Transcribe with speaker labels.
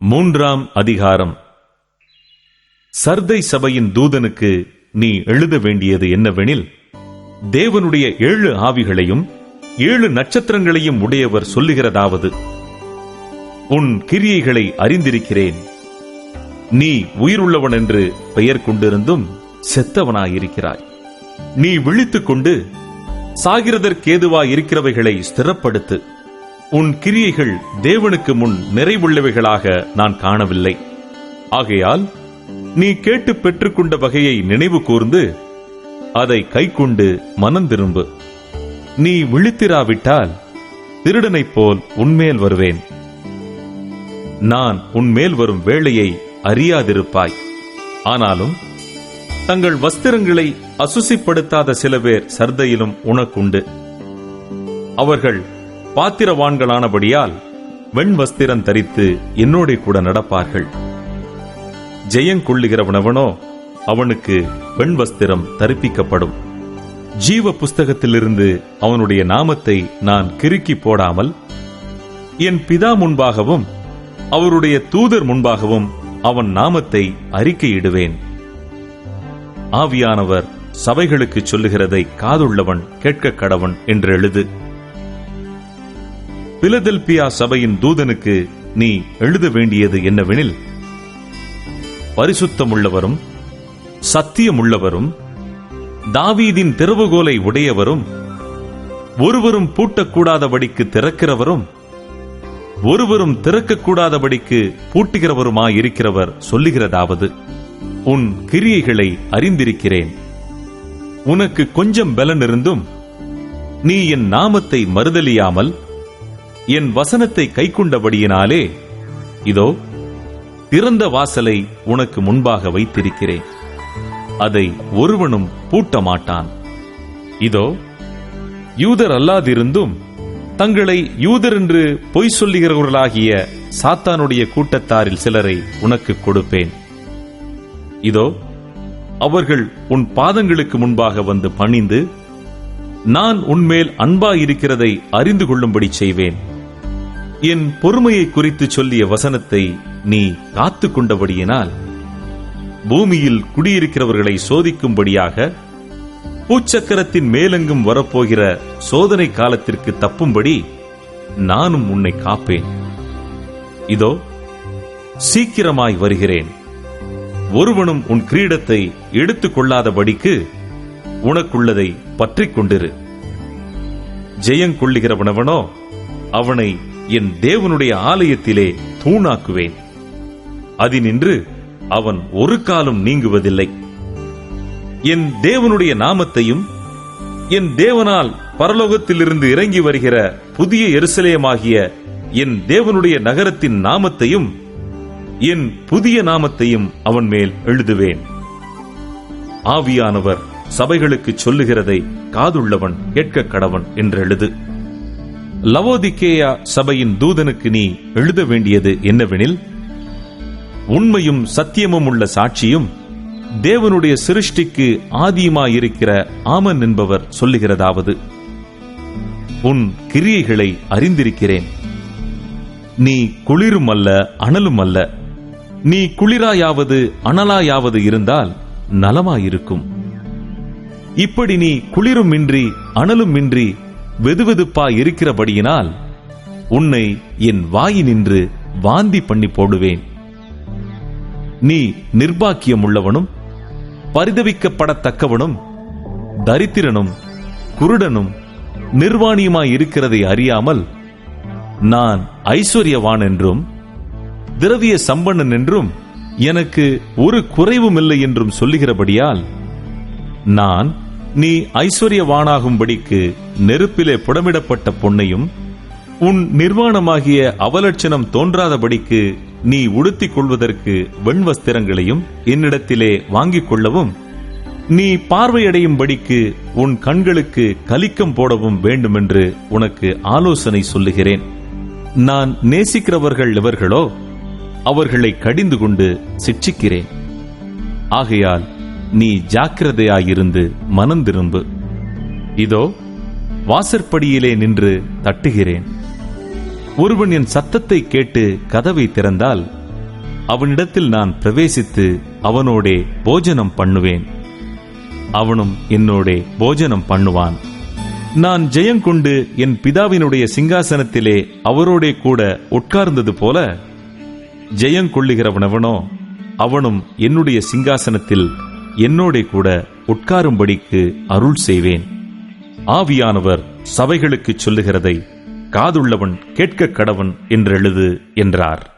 Speaker 1: மூன்றாம் அதிகாரம். சர்தை சபையின் தூதனுக்கு நீ எழுத வேண்டியது என்னவெனில் தேவனுடைய ஏழு ஆவிகளையும் ஏழு நட்சத்திரங்களையும் உடையவர் சொல்லுகிறதாவது உன் கிரியைகளை அறிந்திருக்கிறேன். நீ உயிருள்ளவன் என்று பெயர் கொண்டிருந்தும் செத்தவனாயிருக்கிறாய். நீ விழித்துக் கொண்டு சாகிறதற்கேதுவாயிருக்கிறவைகளை ஸ்திரப்படுத்து. உன் கிரியைகள் தேவனுக்கு முன் நிறைவுள்ளவைகளாக நான் காணவில்லை. ஆகையால் நீ கேட்டு பெற்றுக்கொண்ட வகையை நினைவு கூர்ந்து அதை கைக்கொண்டு மனம் திரும்பு. நீ விழித்திராவிட்டால் திருடனைப் போல் உன்மேல் வருவேன். நான் உன்மேல் வரும் வேளையை அறியாதிருப்பாய். ஆனாலும் தங்கள் வஸ்திரங்களை அசுசிப்படுத்தாத சில பேர் சர்தையிலும் உனக்குண்டு. அவர்கள் பாத்திரவான்களானபடியால் வெண் வஸ்திரம் தரித்து என்னோட கூட நடப்பார்கள். ஜெயங்கொள்ளுகிறவனவனோ அவனுக்கு வெண் வஸ்திரம் தரிப்பிக்கப்படும். ஜீவ புஸ்தகத்திலிருந்து அவனுடைய நாமத்தை நான் கிறுக்கி போடாமல் என் பிதா முன்பாகவும் அவருடைய தூதர் முன்பாகவும் அவன் நாமத்தை அறிக்கையிடுவேன். ஆவியானவர் சபைகளுக்கு சொல்லுகிறதை காதுள்ளவன் கேட்க கடவன் என்று எழுது. பிலதெல்பியா சபையின் தூதனுக்கு நீ எழுத வேண்டியது என்னவெனில் பரிசுத்தமுள்ளவரும் சத்தியமுள்ளவரும் தாவீதின் திறவுகோலை உடையவரும் ஒருவரும் பூட்டக்கூடாதபடிக்கு திறக்கிறவரும் ஒருவரும் திறக்கக்கூடாதபடிக்கு பூட்டுகிறவருமாயிருக்கிறவர் சொல்லுகிறதாவது உன் கிரியைகளை அறிந்திருக்கிறேன். உனக்கு கொஞ்சம் பலன் இருந்தும் நீ என் நாமத்தை மறுதலியாமல் என் வசனத்தை கைக்கொண்டபடியினாலே இதோ திறந்த வாசலை உனக்கு முன்பாக வைத்திருக்கிறேன். அதை ஒருவனும் பூட்ட மாட்டான் இதோ யூதர் அல்லாதிருந்தும் தங்களை யூதர் என்று பொய் சொல்லுகிறவர்களாகிய சாத்தானுடைய கூட்டத்தாரில் சிலரை உனக்கு கொடுப்பேன். இதோ அவர்கள் உன் பாதங்களுக்கு முன்பாக வந்து பணிந்து நான் உன்மேல் அன்பாயிருக்கிறதை அறிந்து கொள்ளும்படி செய்வேன். என் பொறுமையை குறித்து சொல்லிய வசனத்தை நீ காத்து கொண்டபடியினால் பூமியில் குடியிருக்கிறவர்களை சோதிக்கும்படியாக பூச்சக்கரத்தின் மேலெங்கும் வரப்போகிற சோதனை காலத்திற்கு தப்பும்படி நானும் உன்னை காப்பேன். இதோ சீக்கிரமாய் வருகிறேன். ஒருவனும் உன் கிரீடத்தை எடுத்துக் கொள்ளாதபடிக்கு உனக்குள்ளதை பற்றிக் கொண்டிரு. ஜெயங்கொள்ளுகிறவனவனோ அவனை என் தேவனுடைய ஆலயத்திலே தூணாக்குவேன். அதினின்று அவன் ஒரு காலம் நீங்குவதில்லை. என் தேவனுடைய நாமத்தையும் என் தேவனால் பரலோகத்திலிருந்து இறங்கி வருகிற புதிய எருசலேமாகிய என் தேவனுடைய நகரத்தின் நாமத்தையும் என் புதிய நாமத்தையும் அவன் மேல் எழுதுவேன். ஆவியானவர் சபைகளுக்கு சொல்லுகிறதை காதுள்ளவன் கேட்க கடவன் என்று எழுது லவோதிக்கேயா சபையின் தூதனுக்கு நீ எழுத வேண்டியது என்னவெனில் உண்மையும் சத்தியமும் உள்ள சாட்சியும் தேவனுடைய சிருஷ்டிக்கு ஆதியுமாயிருக்கிற ஆமன் என்பவர் சொல்லுகிறதாவது. உன் கிரியைகளை அறிந்திருக்கிறேன். நீ குளிரும் அல்ல அனலும் அல்ல நீ குளிராயாவது அனலாயாவது இருந்தால் நலமாயிருக்கும். இப்படி நீ குளிருமின்றி அனலுமின்றி வெதுவெதுப்பா இருக்கிறபடியினால் உன்னை என் வாயினின்று வாந்தி பண்ணி போடுவேன். நீ நிர்பாக்கியம் உள்ளவனும் பரிதவிக்கப்படத்தக்கவனும் தரித்திரனும் குருடனும் நிர்வாணியுமாய் இருக்கிறதை அறியாமல் நான் ஐஸ்வர்யவான் என்றும் திரவிய சம்பன்னன் என்றும் எனக்கு ஒரு குறைவும் இல்லை என்றும் சொல்லுகிறபடியால் நான் நீ ஐஸ்வர்யவானாகும்படிக்கு நெருப்பிலே புடமிடப்பட்ட பொன்னையும் உன் நிர்வாணமாகிய அவலட்சணம் தோன்றாதபடிக்கு நீ உடுத்திக் கொள்வதற்கு வெண்வஸ்திரங்களையும் என்னிடத்திலே வாங்கிக் கொள்ளவும் நீ பார்வையடையும்படிக்கு உன் கண்களுக்கு கலிக்கம் போடவும் வேண்டுமென்று உனக்கு ஆலோசனை சொல்லுகிறேன். நான் நேசிக்கிறவர்கள் எவர்களோ அவர்களை கடிந்து கொண்டு சிட்சிக்கிறேன். ஆகையால் நீ ஜாக்கிரதையாயிருந்து மனம் திரும்பு. இதோ வாசற்படியிலே நின்று தட்டுகிறேன். ஒருவன் என் சத்தத்தை கேட்டு கதவை திறந்தால் அவனிடத்தில் நான் பிரவேசித்து அவனோடே போஜனம் பண்ணுவேன். அவனும் என்னோடே போஜனம் பண்ணுவான். நான் ஜெயங்கொண்டு என் பிதாவினுடைய சிங்காசனத்திலே அவரோடே கூட உட்கார்ந்தது போல ஜெயங்கொள்ளுகிறவனவனோ அவனும் என்னுடைய சிங்காசனத்தில் என்னோட கூட உட்காரும்படிக்கு அருள் செய்வேன். ஆவியானவர் சபைகளுக்குச் சொல்லுகிறதை காதுள்ளவன் கேட்கக் கடவன் என்றெழுது என்றார்.